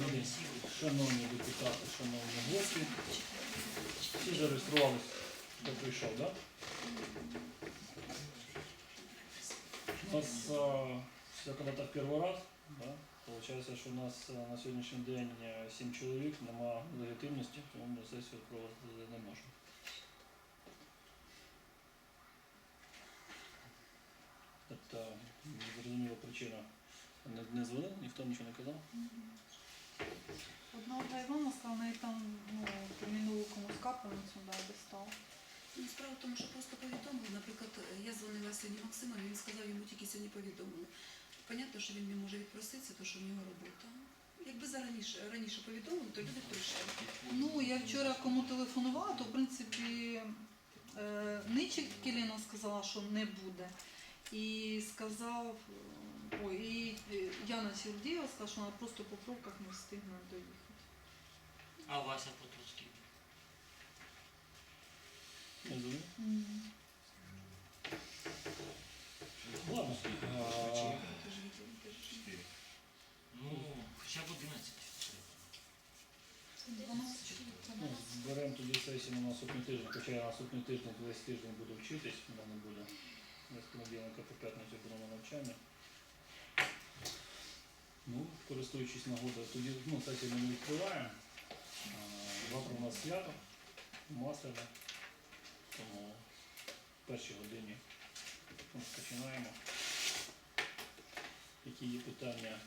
День, шановні депутати, шановні гості. Всі зареєструвалися, хто прийшов, так? У нас когда так перший раз, да? Получається, що у нас на сьогоднішній день е, сім чоловік, нема легітимності, тому ми сесію проводити не можемо. Тобто, зрозуміла причина. Не, не дзвонив, ніхто нічого не казав. Одна Ольга Івановна сказала, неї там ну, термінову комусь капельницю да, достав. Ну, справа в тому, що просто повідомили. Наприклад, я дзвонила сьогодні Максимові, він сказав, йому тільки сьогодні повідомили. Понятно, що він не може відпроситися, тому що в нього робота. Якби зараніше раніше повідомили, то люди прийшли. Ну, я вчора кому телефонувала, то в принципі е, Ничик Келіна сказала, що не буде. І сказав, ой, і е, Яна Сергієва сказала, що вона просто по пробках не встигне доїхати. А Вася Потоцький. Дзвонив? Ладно. А, Ти ж відділ, ти ж- Ну, хоча б 11. Ну, зберемо тоді сесію на наступний тиждень, хоча я наступний тиждень, весь тиждень буду вчитись, в мене буде з понеділка по п'ятницю буду на навчання. Ну, користуючись нагодою, тоді ну, сесію ми не відкриваємо. Завтра у нас свято, масляне, тому в першій годині починаємо. Які є питання,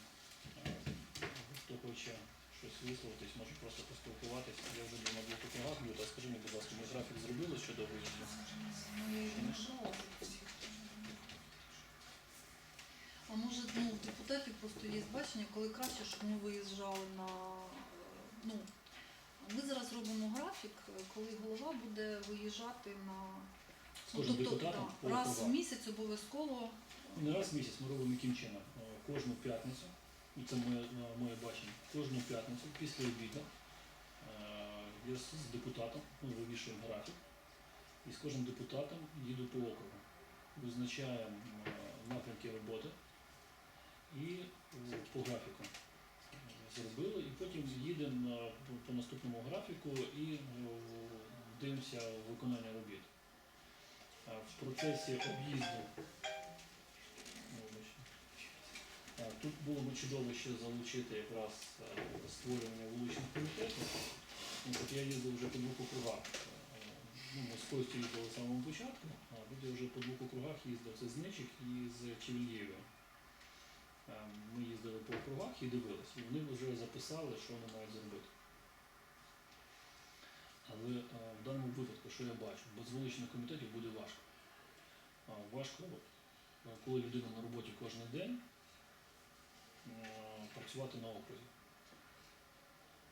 хто хоче щось висловитись, може просто поспілкуватись. Я вже був на двох округах, Люта, скажи мені, будь ласка, ми графік зробили щодо виїзду? Ну, ну, депутатів просто є бачення, коли краще, щоб ми виїжджали на. Ну, ми зараз робимо графік, коли голова буде виїжджати на. Депутатом по да, раз в місяць обов'язково. Не раз в місяць ми робимо яким чином. Е, Кожну п'ятницю, і це моє, е, моє бачення, кожну п'ятницю після обіду е, я з депутатом, ми вивішуємо графік, і з кожним депутатом їду по округу. Визначаємо напрямки роботи і е, по графіку зробили, і потім їдемо по, наступному графіку і е, дивимося виконання робіт. В процесі об'їзду Тут було б чудово ще залучити якраз е, створювання вуличних комітетів. Ну, От я їздив вже по двох округах. Ну, ми з Костю їздили з самого початку, а тут вже по двох округах їздив. Це з Ничик і з Чевільєвим. Е, Ми їздили по округах і дивилися. Вони вже записали, що вони мають зробити. Але е, в даному випадку, що я бачу, без вуличних комітетів буде важко. Важко Е, коли людина на роботі кожен день, е, працювати на окрузі.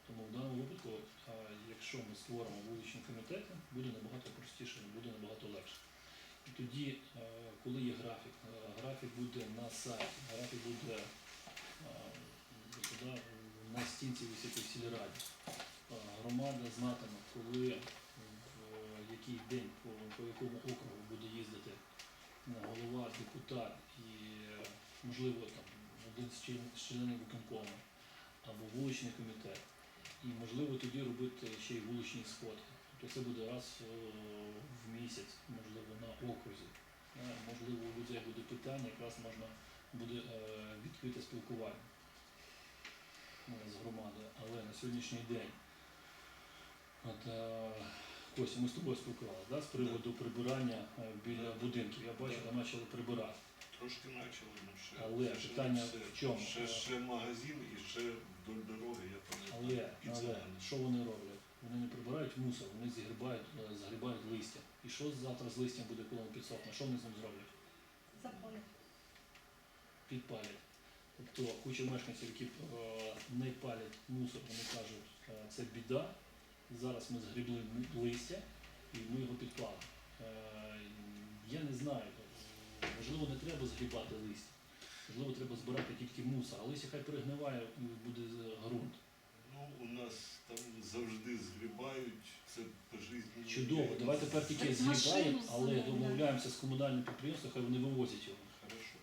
Тому в даному випадку, е, якщо ми створимо вуличні комітети, буде набагато простіше, буде набагато легше. І тоді, е, коли є графік, е, графік буде на сайті, графік буде е, на стінці висіти в сільраді. Е, Громада знатиме, коли, в який день, по, по якому округу буде їздити голова, депутат і, можливо, там один з членів виконкому або вуличний комітет. І можливо тоді робити ще й вуличні сходи. Тобто це буде раз в місяць, можливо, на окрузі. Е, Можливо, у людей буде питання, якраз можна буде е, відкрите спілкування е, з громадою. Але на сьогоднішній день, от, Костя, ми з тобою спілкувалися да, з приводу прибирання біля будинків. Я бачу, там почали прибирати. Трошки почали, ну ще. Але ще питання все. в чому? Ще, ще магазин і ще вдоль дороги, я пам'ятаю. Але, але що вони роблять? Вони не прибирають мусор, вони згрібають, е, загрібають листя. І що завтра з листям буде, коли воно підсохне? Що вони з ним зроблять? Запалять. Підпалять. Тобто куча мешканців, які е, не палять мусор, вони кажуть, е, це біда. Зараз ми згрібли листя і ми його підклали. Е, Я не знаю, можливо, не треба згрібати листя. Можливо, треба збирати тільки мусор, а листя хай перегниває буде ґрунт. Ну, у нас там завжди згрібають, це пожизненно. Чудово, давай тепер тільки Так машину згрібаємо, але домовляємося з комунальним підприємством, хай вони вивозять його. Хорошо.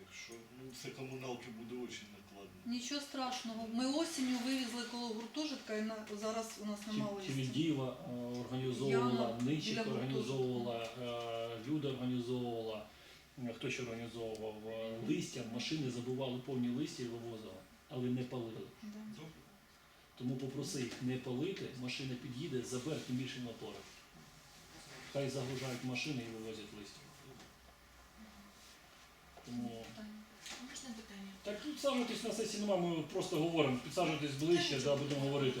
Якщо, ну, це комуналки буде дуже накладно. Нічого страшного. Ми осінню вивезли коло гуртожитка і на, зараз у нас немає листя. Чевідієва е, організовувала, Яна Ничик організовувала, е, Люда організовувала, е, хто ще організовував е, листя, машини забивали повні листя і вивозили, але не палили. Да. Тому попроси їх не палити, машина під'їде, забере тим більше напори. Хай загружають машини і вивозять листя. Тому А Можна питання? так тут саджуйтесь на сесії немає, ми просто говоримо, підсаджуйтесь ближче, да, будемо говорити.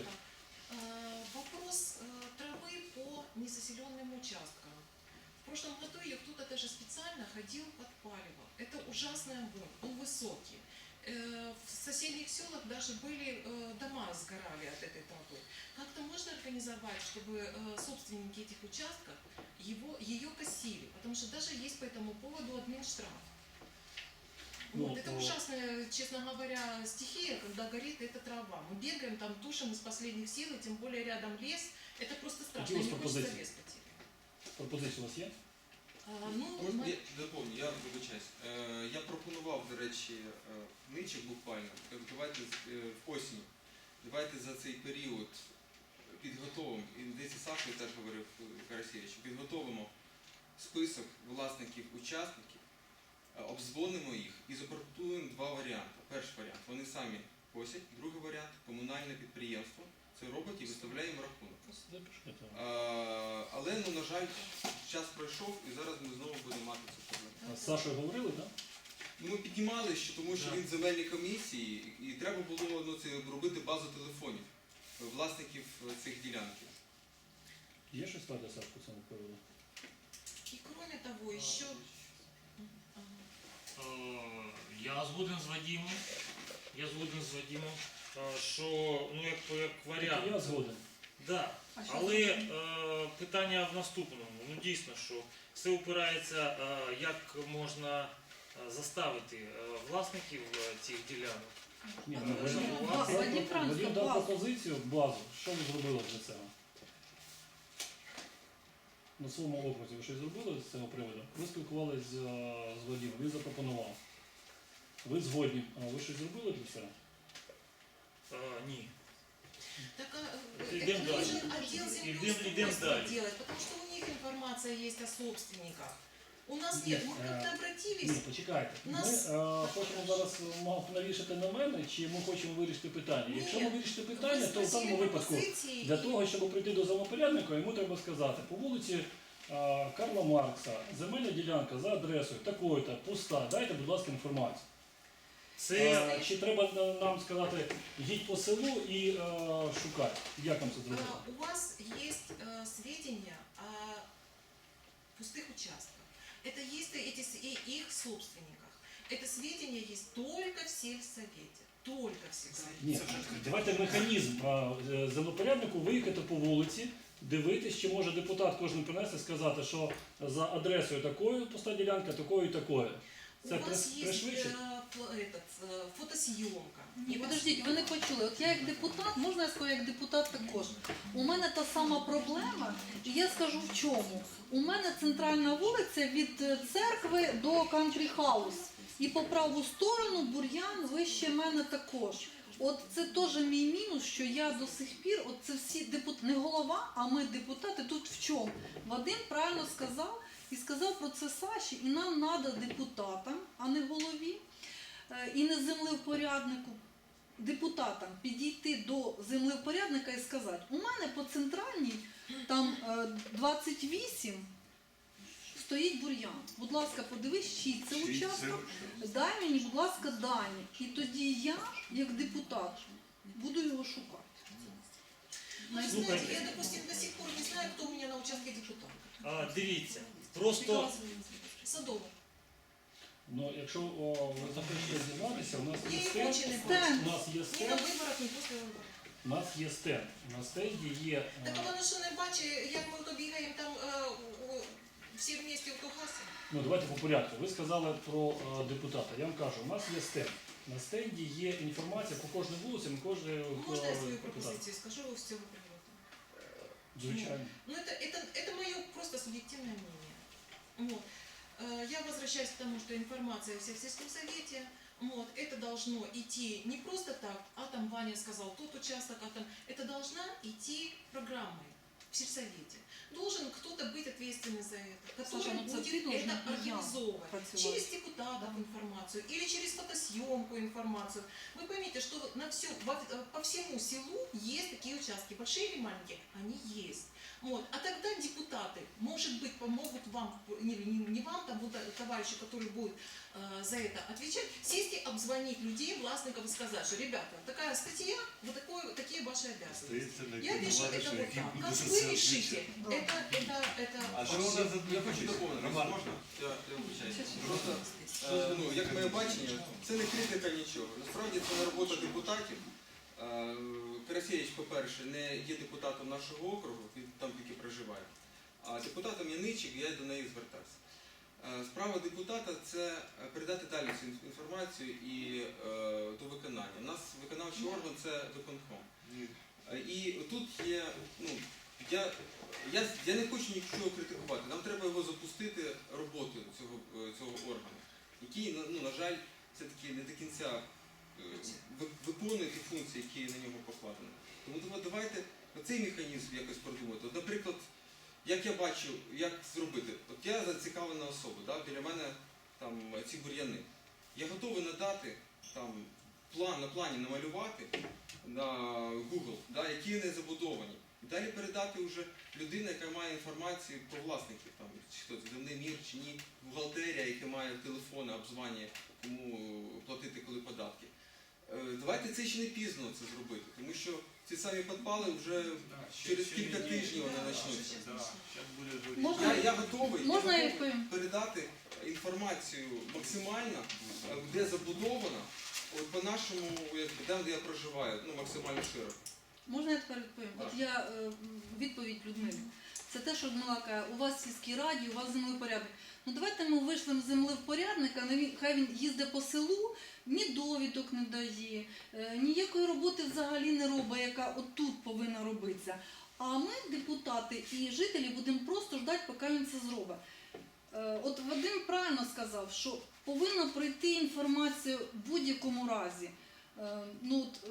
Э, Вопрос э, травы по незаселенным участкам. В прошлом году ее кто-то даже специально ходил, подпаливал. Это ужасный огонь, он высокий. Э, В соседних селах даже были э, дома сгорали от этой травы. Как-то можно организовать, чтобы э, собственники этих участков его, ее косили? Потому что даже есть по этому поводу админштраф. Ну, Вот, это э, ужасная, честно говоря, стихия, когда горит эта трава. Мы бегаем там, тушим из последних сил, и тем более рядом лес. Это просто страшно, не вас хочется пропозиции? лес потерять. Пропозиція у вас є? Ну, Можна я доповню, я вибачаюсь. Е, я пропонував, до речі, е, буквально. Кажу, давайте з- е, в осінь. Давайте за цей період підготовимо, і десь Саша теж говорив е, Карасєвич, підготовимо список власників учасників, е, обдзвонимо їх і запропонуємо два варіанти. Перший варіант вони самі косять, другий варіант комунальне підприємство. Це робить і виставляє їм рахунок. Але ну на жаль, час пройшов і зараз ми знову будемо мати цю проблему. А З Сашою говорили, так? Ну ми піднімали, що тому що він в земельній комісії, і треба було ну, це робити базу телефонів е, власників е, цих ділянків. Є щось сказати, Саш, по цьому приводу? и кроме того, еще... Е, Я згоден з Вадимом. Я згоден з Вадимом, що ну як, як варіант. Я згоден. Да. Але е, питання в наступному. Ну дійсно, що все опирається, е, як можна е, заставити е, власників е, цих ділянок. Ні, ну, Вадим- ну, дав базу. пропозицію, базу. Що ви зробили для цього? На своєму окрузі ви щось зробили з цього приводу? Ви спілкувалися з, е, з Вадимом, він запропонував. Ви згодні. А ви щось зробили для цього? Е, ні. Так, а, Это это идем должен дальше. отдел Идем- землеустройства идем дальше. делать, потому что у них информация есть о собственниках. У нас Нет, нет. Мы э, как-то Ні, обратились. почекайте. Ми Нас- е, хочемо зараз мав навішати на мене, чи ми хочемо вирішити питання? Ні. Якщо ми вирішити Вы питання, то в спросили даному випадку пропозиции, Для и- того, щоб прийти до землепорядника, йому треба сказати, по вулиці е, Карла Маркса, земельна ділянка за адресою такою-то, пуста, дайте, будь ласка, інформацію. Це Е, чи треба на- нам сказати, їдь по селу і е, шукай, як нам це зробити? А, У вас есть э, сведения о пустых участках. Это есть эти, с- и их собственниках. Это сведения есть только в сельсовете. Только в сельсовете. Ні, давайте механізм е, е, землепоряднику виїхати по вулиці, дивитись, чи може депутат кожен принести сказати, що за адресою такою пуста ділянка, такою і такою. Це У вас приш- есть пришвидшить? э, п- этот, э, фотосъемка. Ні, подождіть, ви не почули. От я як депутат, можна я скажу, як депутат також. У мене та сама проблема, і я скажу в чому. У мене центральна вулиця від е, церкви до кантрі хаус. І по праву сторону бур'ян вище мене також. От це теж мій мінус, що я до сих пір, от це всі депутати, не голова, а ми депутати тут в чому? Вадим правильно сказав і сказав про це Саші, і нам треба депутатам, а не голові, е, і не землевпоряднику, депутатам підійти до землевпорядника і сказати, у мене по центральній там е, 28 стоїть бур'ян. Будь ласка, подивись, чий це участок. Дай мені, будь ласка, дані. І тоді я, як депутат, буду його шукати. Ну, знаете, я, допустим, до сих пор не знаю, кто у меня на участке депутат. а, дивіться. Просто Садовый. Ну, якщо о, ви захочете зізнатися, у нас Я є его стенд, очень не Стенд. у нас є Ни на стенд, виборах, ні після виборів. у нас є стенд. На стенді є. е, Так вона що не бачить, як ми то бігаємо там е, у- всі вместе в ту гасі? Ну, давайте по порядку. Ви сказали про е, депутата. Я вам кажу, у нас є стенд. На стенді є інформація по кожній вулиці, на кожній е, Можна я свою депутат. пропозицію скажу з цього приводу? Звичайно. Ну, это, это, это мое просто субъективное мнение. Вот. Э, Я возвращаюсь к тому, что информация вся в сельском совете. Вот, это должно идти не просто так, а там Ваня сказал, тот участок, а там... Это должна идти программой в сельсовете. Должен кто-то быть ответственный за это, который Саша, ну це будет ти должен это і я организовывать. працювати. Через депутатов информацию или через фотосъемку информацию. Вы поймите, что на всю, во- по всему селу есть такие участки, большие или маленькие, они есть. Вот. А тогда депутаты, может быть, помогут вам, не, не- не вам, там вот э, товарищу, который будет э, за это отвечать, сесть и обзвонить людей, властников и сказать, что, ребята, такая статья, вот такое, такие ваши обязанности. Стається на Я вижу это товариша, вот який так. буде Как за вы це решите, відповідати. это, это, это... А що у нас за Я хочу доповнити, Роман, можна? Я, я вибачаюсь. Просто, е, ну, як моє бачення, це не критика нічого. Насправді це не робота депутатів. Е, Карасєвич, по-перше, не є депутатом нашого округу, він там тільки проживає. А депутатом є Ничик, я до неї звертався. Е, Справа депутата це передати далі цю інф- інформацію і е, до виконання. У нас виконавчий орган це виконком. Е, І тут є, ну, я, я, я не хочу нічого критикувати. Нам треба його запустити роботу цього, е, цього органу, який, ну, на жаль, все-таки не до кінця е, виконує ті функції, які на нього покладені. Тому дава- давайте цей механізм якось продумати. От, наприклад, як я бачу, як зробити. От я зацікавлена особа, да, біля мене там ці бур'яни. Я готовий надати там план на плані намалювати на Google, да, які не забудовані. І далі передати вже людина, яка має інформацію про власників, там, чи хто це земний мір, чи ні, бухгалтерія, яка має телефони, обзванює, кому платити коли податки. Е, Давайте це ще не пізно це зробити, тому що ці самі підпали вже через кілька тижнів вони почнуться. Можна, Я, я готовий, можна я я готовий відповім? передати інформацію максимально, е, де забудовано, от по нашому, там, де я проживаю, ну максимально широко. Можна я тепер відповім? От я е, відповідь Людмилі. Це те, що Людмила каже, у вас в сільській раді, у вас землепорядник. Ну давайте ми вийшлемо землевпорядника, він- хай він їздить по селу, ні довідок не дає, е, ніякої роботи взагалі не робить, яка отут повинна робитися. А ми, депутати і жителі, будемо просто ждати, поки він це зробить. Е, От Вадим правильно сказав, що повинна пройти інформація в будь-якому разі. Е, Ну, е,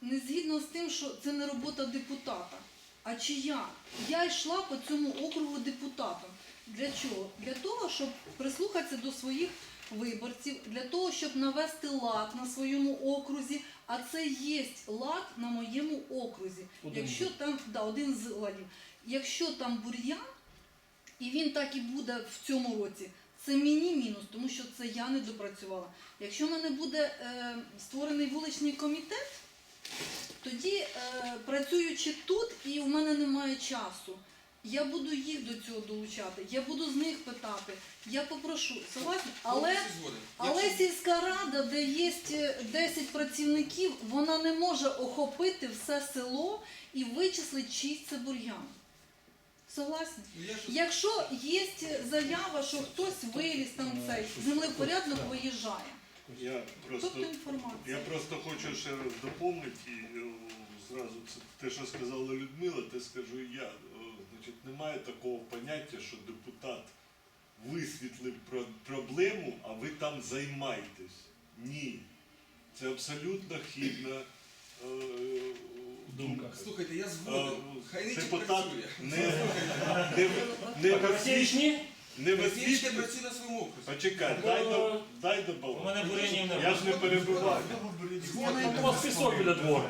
не згідно з тим, що це не робота депутата. А чия? Я йшла по цьому округу депутатом. Для чого? Для того, щоб прислухатися до своїх виборців, для того, щоб навести лад на своєму окрузі, а це є лад на моєму окрузі. Один Якщо там да, один з ладів, якщо там бур'ян, і він так і буде в цьому році, це мені мінус, тому що це я не допрацювала. Якщо в мене буде е, створений вуличний комітет, тоді е, працюючи тут, і в мене немає часу. Я буду їх до цього долучати, я буду з них питати, я попрошу, согласні? Але, але сільська рада, де є е, 10 працівників, вона не може охопити все село і вичислити, чий це бур'ян. Согласні? Ну, Якщо є заява, що хтось виліз там цей, землепорядник виїжджає. Я просто, Тобто інформація. я просто хочу ще раз доповнити і, о, зразу це те, що сказала Людмила, те скажу я. О, Значить, немає такого поняття, що депутат висвітлив про- проблему, а ви там займаєтесь. Ні. Це абсолютно хідна е, Думка. Слухайте, я згоден. Хай не Депутат працює. не, не, не, не, не, не, не не, не висвітлює. працює на своєму окрузі. Почекай, дай до дай до У мене бурянів Я немає. ж не перебиваю. У вас пісок біля двору.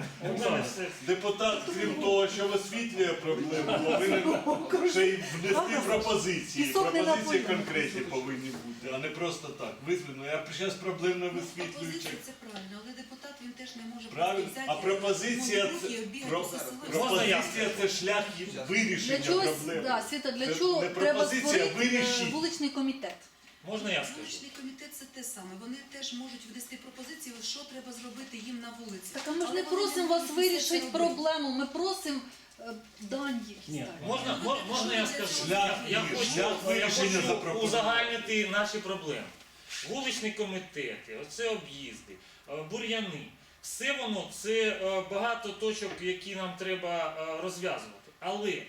Депутат, крім того, що висвітлює проблему, повинен ще й внести пропозиції. Пісок не Пропозиції конкретні повинні бути, а не просто так. Висвітлено. Я зараз проблемно Ну, висвітлюю. пропозиція це правильно, але депутат він теж не може Правильно. А пропозиція це про- я пропозиція це шлях Для вирішення чого, проблеми. да, Світа, для Це чого не треба пропозиція, створити е, вирішіть. вуличний комітет? Можна я скажу? Вуличний комітет це те саме. Вони теж можуть внести пропозиції, що треба зробити їм на вулиці. Так а ми ж Але не вони просимо вас можуть це вирішити робити. проблему, ми просимо е, дані Ні. Можна, мо- можна я скажу? Я, я хочу, шлях я вирішення хочу узагальнити наші проблеми. Вуличні комітети, оце об'їзди, е, бур'яни. Все воно це е, багато точок, які нам треба е, розв'язувати. Але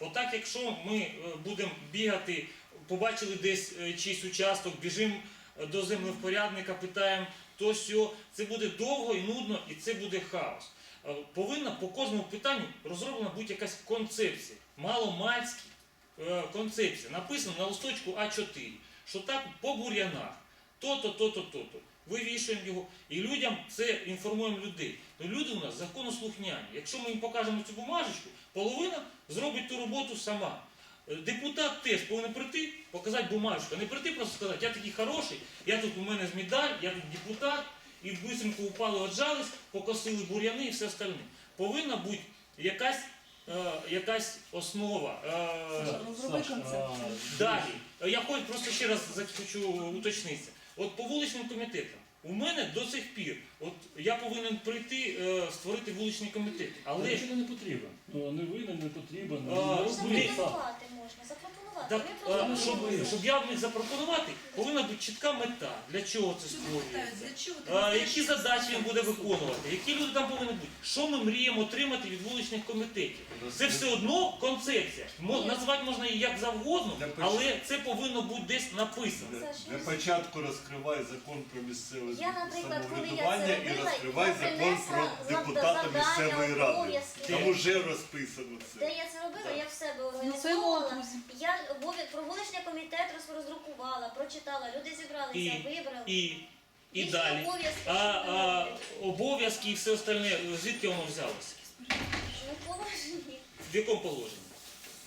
отак, якщо ми е, будемо бігати, побачили десь е, чийсь участок, біжимо е, до землевпорядника, питаємо то сьо. Це буде довго і нудно, і це буде хаос. Е, Повинна по кожному питанню розроблена бути якась концепція, маломальська концепція. Написано на листочку А4, що так по бур'янах, то-то, то-то, то-то. Вивішуємо його і людям це інформуємо людей. Ну, люди у нас законослухняні. Якщо ми їм покажемо цю бумажечку, половина зробить ту роботу сама. Депутат теж повинен прийти, показати бумажку, а не прийти просто сказати, я такий хороший, я тут у мене з медаль, я тут депутат, і бисенько упали, отжались, покосили бур'яни і все остальне. Повинна бути якась, е, якась основа. Е, Далі, я хочу просто ще раз хочу уточнитися. От по вуличним комітетам. У мене до сих пір, от я повинен прийти е, створити вуличний комітет. Але Але нічого не потрібен. Ну, не винен, не потрібен. А, не робіть сам. Запропонувати можна. Так, Ви е, просто щоб, щоб я міг запропонувати, повинна бути чітка мета. Для чого це створюється. А, які задачі він буде виконувати, які люди там повинні бути, що ми мріємо отримати від вуличних комітетів. Це все одно концепція. Мо- Назвати можна її як завгодно, але це повинно бути десь написано. Для, для ну, початку розкривай закон про місцеве Я, наприклад, коли я це самоврядування і робила, розкривай я закон принесла про депутата завдання, місцевої ради. обов'язки. Там уже розписано це. Де я це робила, я в себе організовувала. Я обов'я- про вуличний комітет роз- роздрукувала, прочитала, люди зібралися, І- вибрали. І, далі. обов'язки, А, а обов'язки і все остальне, звідки воно взялося? Ну, положені. В якому положенні?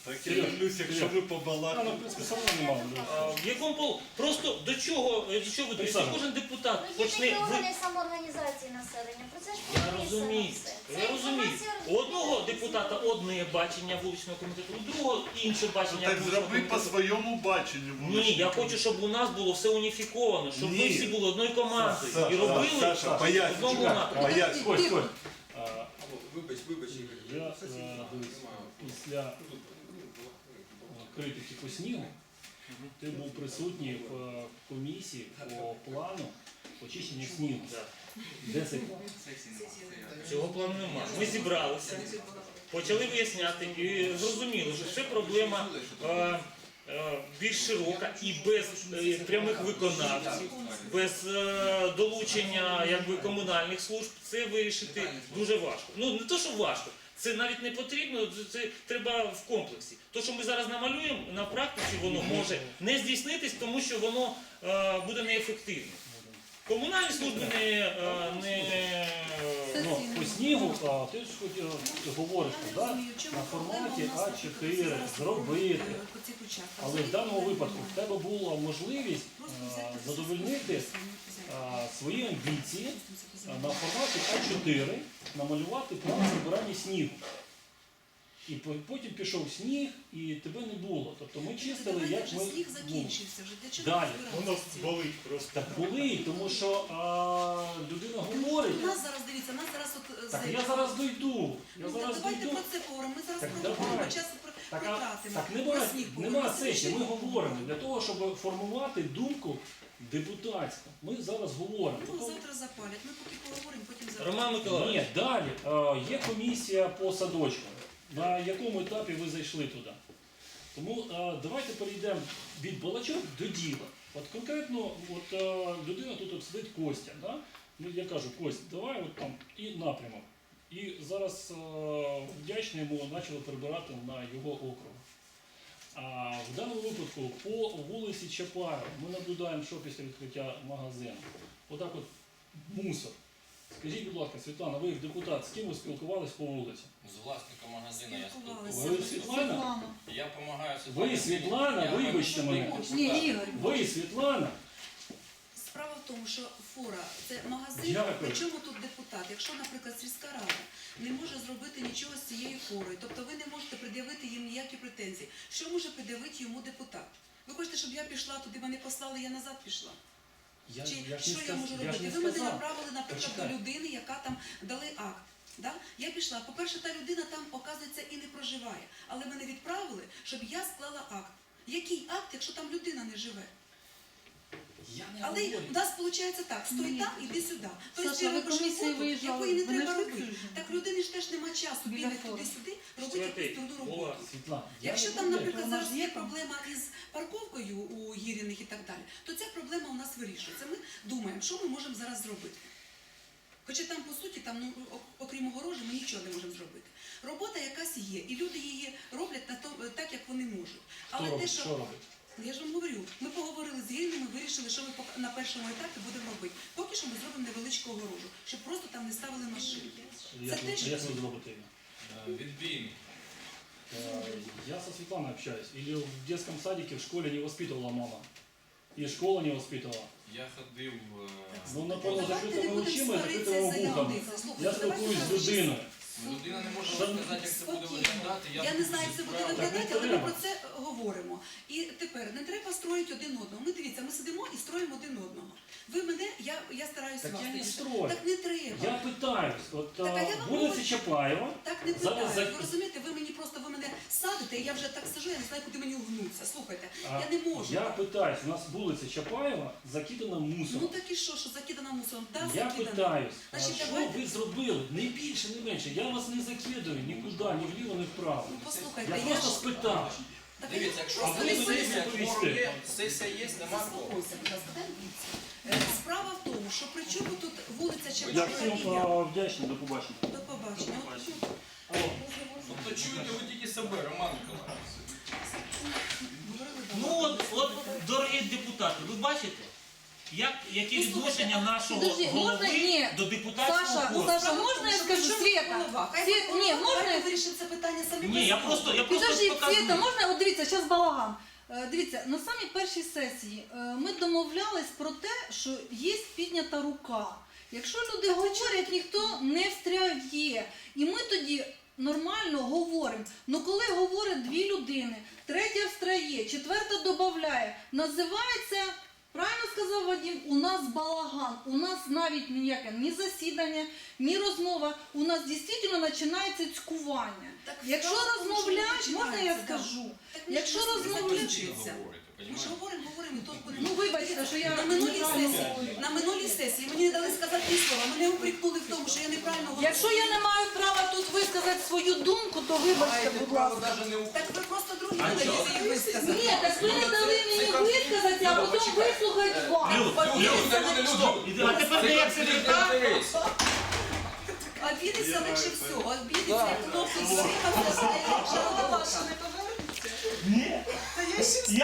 Так я дивлюсь, якщо ви А, ну, в побалакали. принципі, сама немає. А, в якому пол... Просто до чого, е, до чого ви дивитеся? Олександр. Кожен депутат Ну, є почне. такі ви- органи самоорганізації населення, про це ж Я прописано розумію, все. я розумію. інформація У одного депутата одне бачення вуличного комітету, у другого інше бачення Так вуличного зроби по комітету. своєму баченню. Ні, я хочу, щоб у нас було все уніфіковано, щоб ми Ні. всі були одною командою і робили Саша, поясню, одному чекай, напрямку. поясню. Ось, ось. А, Вибач, вибач, Ігор. Я е, дивись, після критики по снігу ти був присутній в е, комісії по плану очищення снігу. Де план? Цього плану немає. Ми зібралися, почали виясняти і зрозуміли, що це проблема е, е, більш широка і без е, прямих виконавців, без е, долучення якби, комунальних служб це вирішити дуже важко. Ну не то, що важко. Це навіть не потрібно, це, треба в комплексі. То, що ми зараз намалюємо, на практиці воно може не здійснитись, тому що воно е, буде неефективне. Комунальні служби не, е, не Ну, по снігу, а, ти ж хоч е, говориш, Я да? на форматі у нас, наприклад, А4 зробити. е, участках. Але в даному випадку в тебе була можливість взяти задовольнити свої амбіції на форматі А4 намалювати план збирання снігу. І потім пішов сніг, і тебе не було. Тобто ми чистили, як ми сніг ну, закінчився вже. Для чого Далі. Воно болить просто. так були, тому що а, людина говорить. У нас зараз дивіться, нас зараз от е, Так я зараз дойду. Я Ну, зараз давайте дойду. про це поговоримо. Ми зараз Так проговоримо, давай. час про- Так, а, так Про нема, сесії, ми говоримо для того, щоб формувати думку депутатську. Ми зараз говоримо. Ну, завтра запалять. Ми поки поговоримо, потім завтра. Роман Миколаївич. Ні, далі е, є комісія по садочкам. На якому етапі ви зайшли туди? Тому е, давайте перейдемо від балачок до діла. От конкретно, от е, людина тут от сидить Костя. Да? Ну, я кажу, Костя, давай от там і напрямок. І зараз е, вдячний йому почали прибирати на його округ. А в даному випадку по вулиці Чапаєва ми наблюдаємо, що після відкриття магазину. Отак от мусор. Скажіть, будь ласка, Світлана, ви як депутат, з ким ви спілкувались по вулиці? З власником магазину я Спілкувалися. Ви. Світлана? Світлана. Я допомагаю Ви, Світлана, вибачте мене. Ні. Ігор. Ви, Світлана, тому, що фора це магазин, причому тут депутат. Якщо, наприклад, сільська рада не може зробити нічого з цією форою, тобто ви не можете пред'явити їм ніякі претензії. Що може пред'явити йому депутат? Ви хочете, щоб я пішла туди, мене послали, я назад пішла? я, Чи я що я можу робити? не Ви мене направили, наприклад, Почекай. до людини, яка там дали акт. Да? Я пішла. По-перше, та людина там, оказується, і не проживає. Але мене відправили, щоб я склала акт. Який акт, якщо там людина не живе? Я не Але говорю. у нас виходить так, стой Ні. там, іди сюди. Тобто Саша, ви робиш комісії роботу, виїжджали, якої не треба в робити. Так людини ж теж нема часу Біля бігати форуму. туди-сюди, робити Святий, якусь трудну роботу. Світлана, я Якщо не там, говорю. наприклад, зараз є проблема із парковкою у Гіріних і так далі, то ця проблема у нас вирішується. Ми думаємо, що ми можемо зараз зробити. Хоча там, по суті, там, ну, о- окрім огорожі, ми нічого не можемо зробити. Робота якась є, і люди її роблять на то, так, як вони можуть. Хто Але те, робить? що Що робить? я ж вам говорю, ми поговорили з Гірними, вирішили, що ми пок- на першому етапі будемо робити. Поки що ми зробимо невеличку огорожу, щоб просто там не ставили машини. Як Це ви- теж- Як ви зробите? її? Е, Відбійник. Э, Я со Светланой общаюсь. Или в детском садике, в школе не воспитывала мама. И школа не воспитывала. Я ходив. е, Ну, напевно, Давайте не закритого будемо очима і сваритися закритого із вухами. заявником. Слухайте, Я давайте спілкуюсь з зараз щось- людиною. Людина не може розказати, як це буде виглядати. Я не знаю, як це буде виглядати, але ми про це говоримо. І тепер не треба строїти один одного. Ми дивіться, ми сидимо і строїмо один одного. Ви мене, я, я стараюся Так вас. я не строю. Так не треба. Я пытаюсь. Вот Так, а я вам вулиця говорю. Чапаєва. Так не питаю. за- Ви розумієте, ви мені просто ви мене садите, і я вже так сижу, я не знаю, куди мені угнутися. Слухайте, А, я не можу. Я пытаюсь. У нас вулиця Чапаєва закидана Ну мусором. так і що, що закидана мусором? Да, Я закидана. питаюсь, а Значить, що давайте- ви зробили? Не більше, не менше. Я вас не закидаю нікуди, ні вліво, ні вправо. Ну послухайте, Я я, просто ж... спитав. Так, Дивіться, якщо А ви не сесія, відповісти. є, сесія є, нема кворуму. Заспокойся, будь ласка, дай відповідь. Е, Справа в тому, що при чому тут вулиця Я всім а, вдячний, до побачення. До побачення. От чому? Тобто чуєте ви тільки себе, Роман Миколаївич. Ну от, от, дорогі депутати, ви бачите, як, яке Ну, слухайте, відношення нашого підожди, можна? Ні. до депутатського Саша, корпусу? Саша, можна я скажу, Света? Свет, можна хай я- вирішить це питання самі Ні, я просто, я просто Підожди, показую. Света, можна, от дивіться, зараз балаган. Е, Дивіться, на самій першій сесії е, ми домовлялись про те, що є піднята рука. Якщо люди говорять, ніхто не встряє. І ми тоді нормально говоримо. Ну коли говорять дві людини, третя встряє, четверта додає, називається, правильно Вадим, у нас балаган, у нас навіть ніяке ні засідання, ні розмова. У нас дійсно починається цькування. Так, Якщо починається, можна я да. скажу? Так Якщо ж Ми ж говоримо, говоримо, і то будемо. Ну вибачте, що я На минулій сесії, на минулій сесії мені не дали сказати ні слова, мене упрекнули в тому, що я неправильно говорю. Якщо я не маю права тут висказати свою думку, то вибачте, будь право ласка. Так ви просто другі не її висказати. Ні, так ви не дали мені висказати, а потім вислухати вас. А тепер ти як секретар? Обідеться легше всього, обідеться, як всі там все, що не Ні. Я